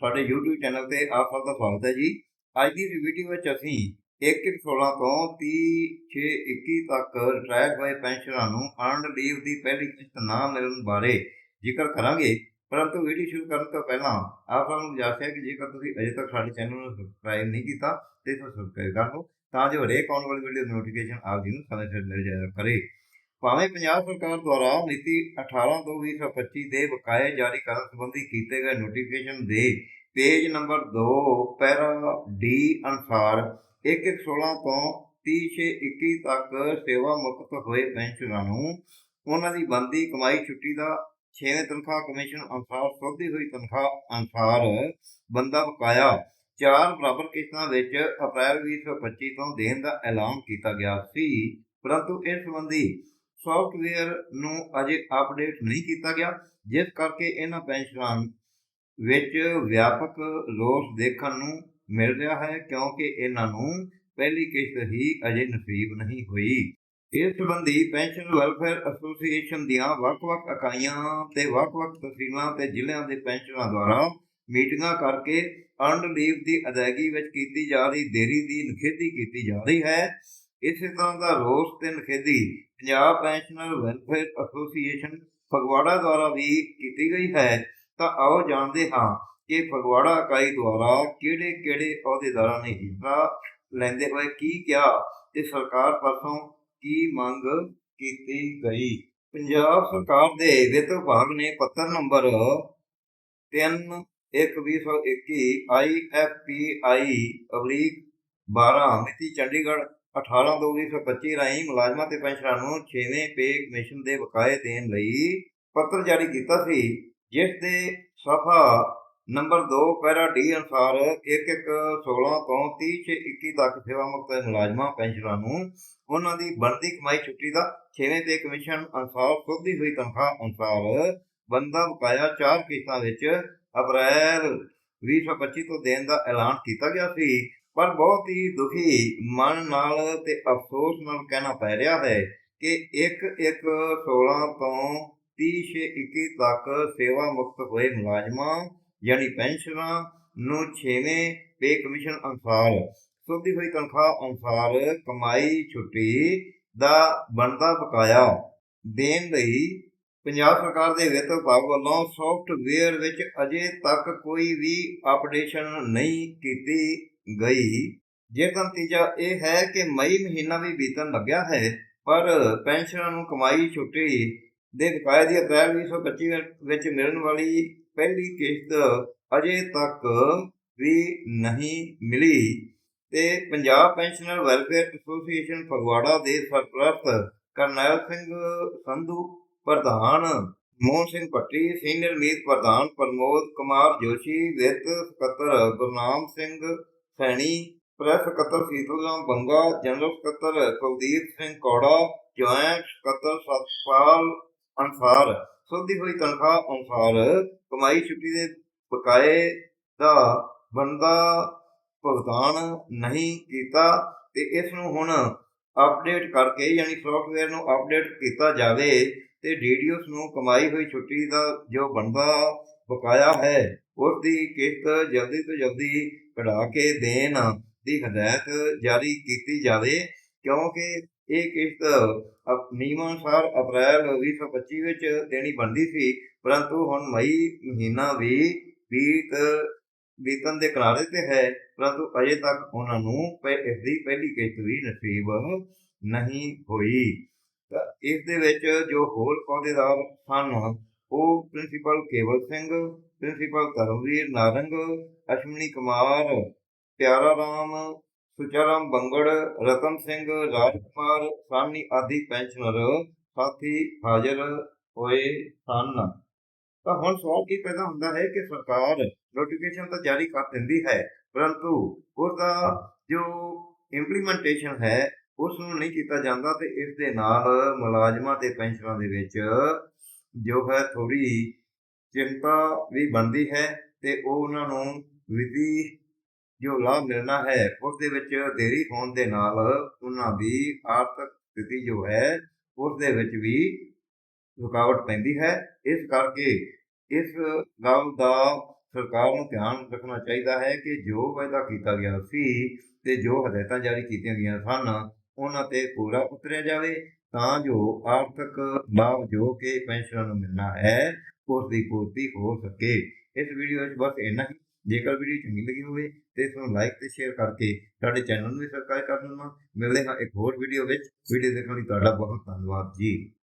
ਸਾਡੇ YouTube channel ਤੇ ਆਪ ਸਭ ਦਾ ਸਵਾਗਤ ਹੈ ਜੀ। ਅੱਜ ਦੀ ਵੀਡੀਓ ਵਿੱਚ ਅਸੀਂ 1/16 ਤੋਂ 30/6/21 ਤੱਕ ਰਿਟਾਇਰਡ ਹੋਏ ਪੈਨਸ਼ਨਰਾਂ ਨੂੰ ਅਰਨਡ ਲੀਵ ਦੀ ਪਹਿਲੀ ਕਿਸ਼ਤ ਨਾ ਮਿਲਣ ਬਾਰੇ ਜ਼ਿਕਰ ਕਰਾਂਗੇ। ਪਰੰਤੂ ਵੀਡੀਓ ਸ਼ੁਰੂ ਕਰਨ ਤੋਂ ਪਹਿਲਾਂ ਆਪ ਸਭ ਨੂੰ ਗੁਜ਼ਾਰਿਸ਼ ਹੈ ਕਿ ਜੇਕਰ ਤੁਸੀਂ ਅਜੇ ਤੱਕ ਸਾਡੇ ਚੈਨਲ ਨੂੰ ਸਬਸਕ੍ਰਾਈਬ ਨਹੀਂ ਕੀਤਾ, ਤੇ ਇਸ ਨੂੰ ਸਬਸਕ੍ਰਾਈਬ ਕਰ ਲਓ, ਤਾਂ ਜੋ ਹਰੇਕ ਆਉਣ ਵਾਲੀ ਵੀਡੀਓ ਦੀ ਨੋਟੀਫਿਕੇਸ਼ਨ ਆਪ ਜੀ ਨੂੰ ਸਮੇਂ ਸਿਰ ਮਿਲ ਜਾਇਆ ਕਰੇ। ਭਾਵੇਂ ਪੰਜਾਬ ਸਰਕਾਰ ਦੁਆਰਾ ਨੀਤੀ 18 ਤੋਂ 2025 ਦੇ ਬਕਾਏ ਜਾਰੀ ਕਰਨ ਸੰਬੰਧੀ ਕੀਤੇ ਗਏ ਨੋਟੀਫਿਕੇਸ਼ਨ ਦੇ ਪੇਜ ਨੰਬਰ 2 ਪੈਰਾ ਡੀ ਅਨੁਸਾਰ 116 ਤੋਂ 30/21 ਤੱਕ ਸੇਵਾ ਮੁਕਤ ਹੋਏ ਪੈਨਸ਼ਨਰਾਂ ਨੂੰ ਉਹਨਾਂ ਦੀ ਬੰਦੀ ਕਮਾਈ ਛੁੱਟੀ ਦਾ 6ਵੇਂ ਤਨਖਾਹ ਕਮਿਸ਼ਨ ਅਨੁਸਾਰ ਸੋਧੀ ਹੋਈ ਤਨਖਾਹ ਅਨੁਸਾਰ ਬੰਦਾ ਬਕਾਇਆ ਚਾਰ ਬਰਾਬਰ ਕਿਸ਼ਤਾਂ ਵਿੱਚ ਅਪ੍ਰੈਲ 2025 ਤੋਂ ਦੇਣ ਦਾ ਐਲਾਨ ਕੀਤਾ ਗਿਆ ਸੀ, ਪਰੰਤੂ ਇਸ ਸੰਬੰਧੀ ਸੌਫਟਵੇਅਰ ਨੂੰ ਅਜੇ ਅਪਡੇਟ ਨਹੀਂ ਕੀਤਾ ਗਿਆ, ਜਿਸ ਕਰਕੇ ਇਹਨਾਂ ਪੈਨਸ਼ਨਾਂ ਵਿੱਚ ਵਿਆਪਕ ਰੋਸ ਦੇਖਣ ਨੂੰ ਮਿਲ ਰਿਹਾ ਹੈ, ਕਿਉਂਕਿ ਇਹਨਾਂ ਨੂੰ ਪਹਿਲੀ ਕਿਸ਼ਤ ਹੀ ਅਜੇ ਨਸੀਬ ਨਹੀਂ ਹੋਈ। ਇਸ ਸੰਬੰਧੀ ਪੈਨਸ਼ਨ ਵੈਲਫੇਅਰ ਐਸੋਸੀਏਸ਼ਨ ਦੀਆਂ ਵੱਖ-ਵੱਖ ਇਕਾਈਆਂ ਤੇ ਵੱਖ-ਵੱਖ ਤਹਿਸੀਲਾਂ ਤੇ ਜ਼ਿਲ੍ਹਿਆਂ ਦੇ ਪੈਨਸ਼ਨਰਾਂ ਦੁਆਰਾ ਮੀਟਿੰਗਾਂ ਕਰਕੇ ਅਰਨਡ ਲੀਵ ਦੀ ਅਦਾਇਗੀ ਵਿੱਚ ਕੀਤੀ ਜਾ ਰਹੀ, ਦੇਰੀ ਦੀ ਨਿਖੇਧੀ ਕੀਤੀ ਜਾ ਰਹੀ ਹੈ। ਇਸੇ ਤਰ੍ਹਾਂ ਦਾ ਰੋਸ ਤੇ ਨਿਖੇਧੀ Punjab pensioner welfare association Phagwara ਦੁਆਰਾ ਵੀ ਕੀਤੀ ਗਈ ਹੈ। ਤਾਂ ਆਓ ਜਾਣਦੇ ਹਾਂ ਕਿ ਫਗਵਾੜਾ ਇਕਾਈ ਦੁਆਰਾ ਕਿਹੜੇ-ਕਿਹੜੇ ਅਹੁਦੇਦਾਰਾਂ ਨੇ ਹਿੱਸਾ ਲੈਂਦੇ ਹੋਏ ਕੀ ਕਿਹਾ ਤੇ ਸਰਕਾਰ ਪਾਸੋਂ ਕੀ ਮੰਗ ਕੀਤੀ ਗਈ। ਪੰਜਾਬ ਸਰਕਾਰ ਦੇ ਵਿੱਤ ਵਿਭਾਗ ਨੇ ਪੱਤਰ ਨੰਬਰ 3 1221 IFPI ਅਵਰੀਕ 12 ਮਿਤੀ ਚੰਡੀਗੜ੍ਹ 18 ਤੋਂ 2025 ਰਾਹੀਂ ਮੁਲਾਜ਼ਮਾਂ ਤੇ ਪੈਨਸ਼ਨਰਾਂ ਨੂੰ 6ਵੇਂ ਪੇ ਕਮਿਸ਼ਨ ਦੇ ਬਕਾਏ ਦੇਣ ਲਈ ਪੱਤਰ ਜਾਰੀ ਕੀਤਾ ਸੀ, ਜਿਸ ਦੇ ਸਫਾ ਨੰਬਰ 2 ਪੈਰਾ ਡੀ ਅਨੁਸਾਰ 1116 ਤੋਂ 30/21 ਤੱਕ ਸੇਵਾ ਮੁਕਤ ਮੁਲਾਜ਼ਮਾਂ ਪੈਨਸ਼ਨਰਾਂ ਨੂੰ ਉਹਨਾਂ ਦੀ ਬਣਦੀ ਕਮਾਈ ਛੁੱਟੀ ਦਾ 6ਵੇਂ ਪੇ ਕਮਿਸ਼ਨ ਅਨੁਸਾਰ ਸੋਧੀ ਹੋਈ ਤਨਖਾਹ ਅਨੁਸਾਰ ਬੰਦਾ ਬਕਾਇਆ ਚਾਰ ਕਿਸ਼ਤਾਂ ਵਿੱਚ ਅਪ੍ਰੈਲ 2025 ਤੋਂ ਦੇਣ ਦਾ ਐਲਾਨ ਕੀਤਾ ਗਿਆ ਸੀ। ਪਰ ਬਹੁਤ ਹੀ ਦੁਖੀ ਮਨ ਨਾਲ ਤੇ ਅਫਸੋਸ ਨਾਲ ਕਹਿਣਾ ਪੈ ਰਿਹਾ ਹੈ ਕਿ 1/1/16 ਤੋਂ 30/21 ਤੱਕ ਸੇਵਾ ਮੁਕਤ ਹੋਏ ਮੁਲਾਜ਼ਮਾਂ, ਯਾਨੀ ਪੈਨਸ਼ਨਰਾਂ ਨੂੰ 6ਵੇਂ ਪੇ ਕਮਿਸ਼ਨ ਅਨੁਸਾਰ, ਸੋਧੀ ਹੋਈ ਤਨਖਾਹ ਅਨੁਸਾਰ ਕਮਾਈ ਛੁੱਟੀ ਦਾ ਬਣਦਾ ਬਕਾਇਆ ਦੇਣ ਲਈ ਪੰਜਾਬ ਸਰਕਾਰ ਦੇ ਵਿੱਤ ਵਿਭਾਗ ਵੱਲੋਂ ਸੌਫਟਵੇਅਰ ਵਿੱਚ ਅਜੇ ਤੱਕ ਕੋਈ ਵੀ ਅਪਡੇਸ਼ਨ ਨਹੀਂ ਕੀਤੀ ਗਈ। ਜਿਸ ਦਾ ਨਤੀਜਾ ਇਹ ਹੈ ਕਿ ਮਈ ਮਹੀਨਾ ਵੀ ਬੀਤਣ ਲੱਗਿਆ ਹੈ, ਪਰ ਪੈਨਸ਼ਨਾਂ ਨੂੰ ਕਮਾਈ ਛੁੱਟੀ ਦੇ ਬਕਾਏ ਦੀ ਅਪ੍ਰੈਲ 2025 ਵਿੱਚ ਮਿਲਣ ਵਾਲੀ ਪਹਿਲੀ ਕਿਸ਼ਤ ਅਜੇ ਤੱਕ ਵੀ ਨਹੀਂ ਮਿਲੀ। ਤੇ Punjab pensioner welfare association Phagwara ਦੇ ਸਰਪ੍ਰਸਤ ਕਰਨੈਲ ਸਿੰਘ ਸੰਧੂ, ਪ੍ਰਧਾਨ ਮੋਹਨ ਸਿੰਘ ਭੱਟੀ, ਸੀਨੀਅਰ ਮੀਤ ਪ੍ਰਧਾਨ ਪ੍ਰਮੋਦ ਕੁਮਾਰ ਜੋਸ਼ੀ, ਵਿੱਤ ਸਕੱਤਰ ਗੁਰਨਾਮ ਸਿੰਘ ਸੈਣੀ, ਪ੍ਰੈਸ ਸਕੱਤਰ ਸੀਤਲਰਾਮ ਬੰਗਾ, ਜਨਰਲ ਸਕੱਤਰ ਕੁਲਦੀਪ ਸਿੰਘ ਕੌੜਾ, ਜੁਆਇੰਟ ਸਕੱਤਰ ਸਤਪਾਲ ਅਨਸਾਰ। ਸੋਧੀ ਹੋਈ ਤਨਖਾਹ ਅਨੁਸਾਰ ਕਮਾਈ ਛੁੱਟੀ ਦੇ ਬਕਾਏ ਦਾ ਬੰਦਾ ਭੁਗਤਾਨ ਨਹੀਂ ਕੀਤਾ ਤੇ ਇਸ ਨੂੰ ਹੁਣ ਅਪਡੇਟ ਕਰਕੇ ਯਾਨੀ ਸੌਫਟਵੇਅਰ ਨੂੰ ਅਪਡੇਟ ਕੀਤਾ ਜਾਵੇ ਤੇ ਡੀਡੀਓਸ ਨੂੰ ਕਮਾਈ ਹੋਈ ਛੁੱਟੀ ਦਾ ਜੋ ਬਣਦਾ ਬਕਾਇਆ ਹੈ। ਉਸ ਦੀ ਕਿਸ਼ਤ ਜਲਦੀ ਤੋਂ ਜਲਦੀ ਕਢਾ ਕੇ ਦੇਣ ਦੀ ਹਦਾਇਤ ਜਾਰੀ ਕੀਤੀ ਜਾਵੇ, ਕਿਉਂਕਿ ਇਹ ਕਿਸ਼ਤ ਨਿਯਮਾਂ ਅਨੁਸਾਰ ਅਪ੍ਰੈਲ 2025 ਵਿੱਚ ਦੇਣੀ ਬਣਦੀ ਸੀ, ਪਰੰਤੂ ਹੁਣ ਮਈ ਮਹੀਨਾ ਵੀ ਬੀਤ, ਬੀਤਣ ਦੇ ਕਿਨਾਰੇ ਤੇ ਹੈ, ਪਰੰਤੂ ਅਜੇ ਤੱਕ ਉਹਨਾਂ ਨੂੰ ਇਸ ਦੀ ਪਹਿਲੀ ਕਿਸ਼ਤ ਵੀ ਨਸੀਬ ਨਹੀਂ ਹੋਈ। ਤਾਂ ਇਸ ਦੇ ਵਿੱਚ ਜੋ ਹੋਰ ਅਹੁਦੇਦਾਰ ਸਨ ਉਹ ਪ੍ਰਿੰਸੀਪਲ ਕੇਵਲ ਸਿੰਘ, ਪ੍ਰਿੰਸੀਪਲ ਧਰਮਵੀਰ ਨਾਰੰਗ ਅਸ਼ਮਨੀ ਕੁਮਾਰ, ਪਿਆਰਾ ਰਾਮ, ਸੁਚਾਰਾਮ ਬੰਗੜ, ਰਤਨ ਸਿੰਘ, ਰਾਜਕੁਮਾਰ ਸਾਨੀ ਆਦਿ ਪੈਨਸ਼ਨਰ ਸਾਥੀ ਹਾਜ਼ਰ ਹੋਏ ਸਨ। ਤਾਂ ਹੁਣ ਸਵਾਲ ਕੀ ਪੈਦਾ ਹੁੰਦਾ ਹੈ ਕਿ ਸਰਕਾਰ ਨੋਟੀਫਿਕੇਸ਼ਨ ਤਾਂ ਜਾਰੀ ਕਰ ਦਿੰਦੀ ਹੈ, ਪਰੰਤੂ ਉਸ ਜੋ ਇੰਪਲੀਮੈਂਟੇਸ਼ਨ ਹੈ ਉਸ ਨੂੰ ਨਹੀਂ ਕੀਤਾ ਜਾਂਦਾ ਤੇ ਇਸ ਦੇ ਨਾਲ ਮੁਲਾਜ਼ਮਾਂ ਤੇ ਪੈਨਸ਼ਨਰਾਂ ਦੇ ਵਿੱਚ ਜੋ ਹੈ ਥੋੜੀ ਚਿੰਤਾ ਵੀ ਬਣਦੀ ਹੈ ਤੇ ਉਹ ਉਹਨਾਂ ਨੂੰ ਵਿਧੀ ਜੋ ਲਾਭ ਮਿਲਣਾ ਹੈ ਉਸ ਦੇ ਵਿੱਚ ਦੇਰੀ ਹੋਣ ਦੇ ਨਾਲ ਉਹਨਾਂ ਦੀ ਆਰਥਿਕ ਸਥਿਤੀ ਜੋ ਹੈ ਉਸ ਦੇ ਵਿੱਚ ਵੀ ਰੁਕਾਵਟ ਪੈਂਦੀ ਹੈ। ਇਸ ਕਰਕੇ ਇਸ ਗੱਲ ਦਾ ਸਰਕਾਰ ਨੂੰ ਧਿਆਨ ਰੱਖਣਾ ਚਾਹੀਦਾ ਹੈ ਕਿ ਜੋ ਵਾਅਦਾ ਕੀਤਾ ਗਿਆ ਸੀ ਤੇ ਜੋ ਹਦਾਇਤਾਂ ਜਾਰੀ ਕੀਤੀਆਂ ਗਈਆਂ ਸਨ, ਉਹਨਾਂ ਤੇ ਪੂਰਾ ਉਤਰਿਆ ਜਾਵੇ ਤਾਂ ਜੋ ਆਰਥਿਕ ਲਾਭ ਜੋ ਕਿ ਪੈਨਸ਼ਨਰਾਂ ਨੂੰ ਮਿਲਣਾ ਹੈ ਉਸ ਦੀ ਪੂਰਤੀ ਹੋ ਸਕੇ। ਇਸ ਵੀਡੀਓ ਵਿੱਚ ਬਸ ਇੰਨਾ ਹੀ। ਜੇਕਰ ਵੀਡੀਓ ਚੰਗੀ ਲੱਗੀ ਹੋਵੇ ਤੇ ਇਸ ਨੂੰ ਲਾਈਕ ਤੇ ਸ਼ੇਅਰ ਕਰਕੇ ਸਾਡੇ ਚੈਨਲ ਨੂੰ ਵੀ ਸਬਸਕ੍ਰਾਈਬ ਕਰ ਦੇਣਾ। ਮਿਲਦੇ ਹਾਂ ਇੱਕ ਹੋਰ ਵੀਡੀਓ ਵਿੱਚ। ਵੀਡੀਓ ਦੇਖਣ ਲਈ ਤੁਹਾਡਾ ਬਹੁਤ ਧੰਨਵਾਦ ਜੀ।